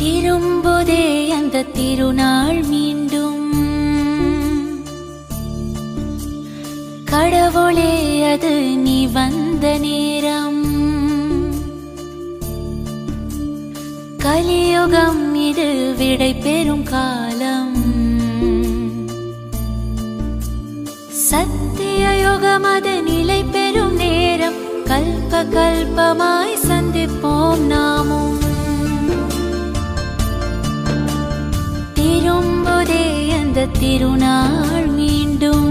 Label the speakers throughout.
Speaker 1: திரும்புதே அந்த திருநாள் மீண்டும். கடவுளே அது நீ வந்த நேரம். கலியுகம் இது விடை பெறும் காலம். சத்திய யுகம் அது நிலை பெறும் நேரம். கல்ப கல்பமாய் சந்திப்போம் நாமும். திருநாள் மீண்டும்.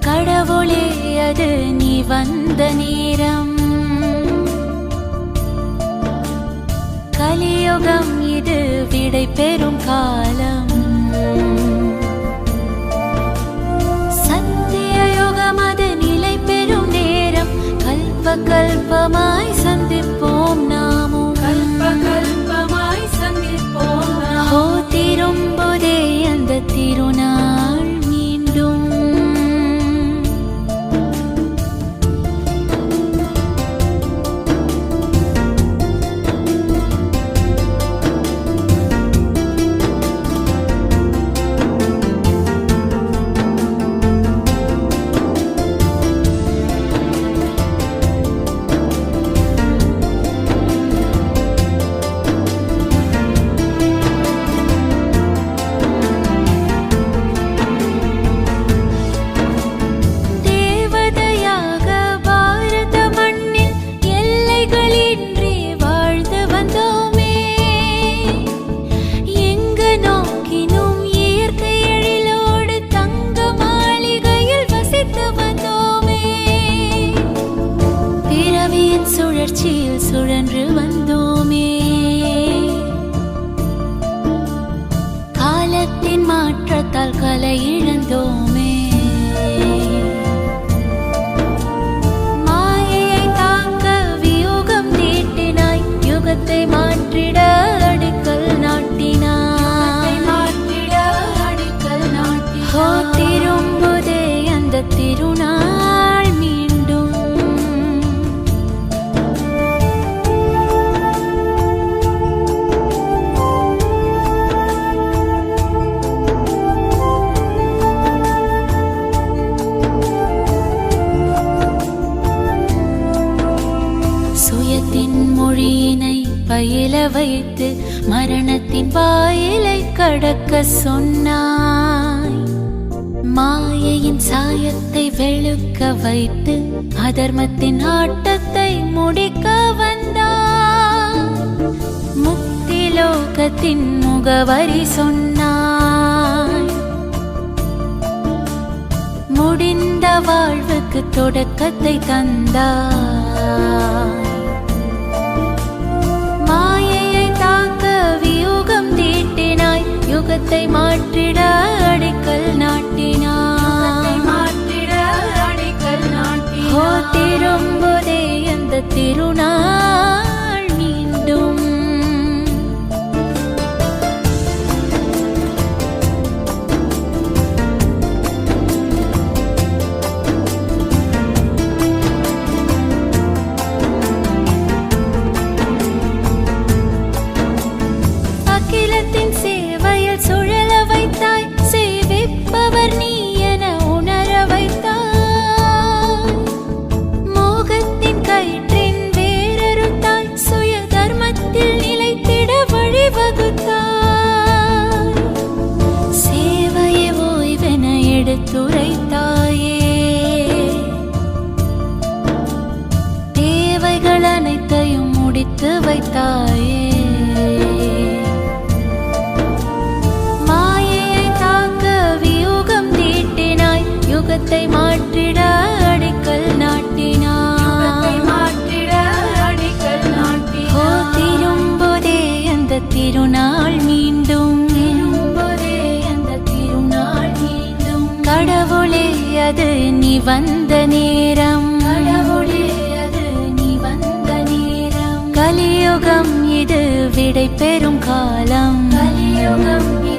Speaker 1: கடவுளே அது நீ வந்த நேரம். கலியுகம் இது விடை பெறும் காலம். சந்திய யுகம் அது நிலை பெறும் நேரம். கல்ப கல்பமாய் சுழற்சியில் சுழன்று வந்தோமே. காலத்தின் மாற்றத்தால் கலை இழந்தோம். வைத்து மரணத்தின் வாயிலை கடக்க சொன்னாய். மாயையின் சாயத்தை வெளுக்க வைத்து அதர்மத்தின் ஆட்டத்தை முடிக்க வந்தாய். முக்தி லோகத்தின் முகவரி சொன்னாய். முடிந்த வாழ்வுக்கு தொடக்கத்தை தந்தாய். காத்திரும்புதே ஓ திரும்புதே திருநாள். எடுத்துரைத்தாயே தேவைகள் அனைத்தையும் முடித்து வைத்தாயே. மாயையை தாக்க வியூகம் தீட்டினாய் யுகத்தை மாற்றிட அது நீ வந்த நேரம். கலியுகம் இது விடை பெறும் காலம். கலியுகம்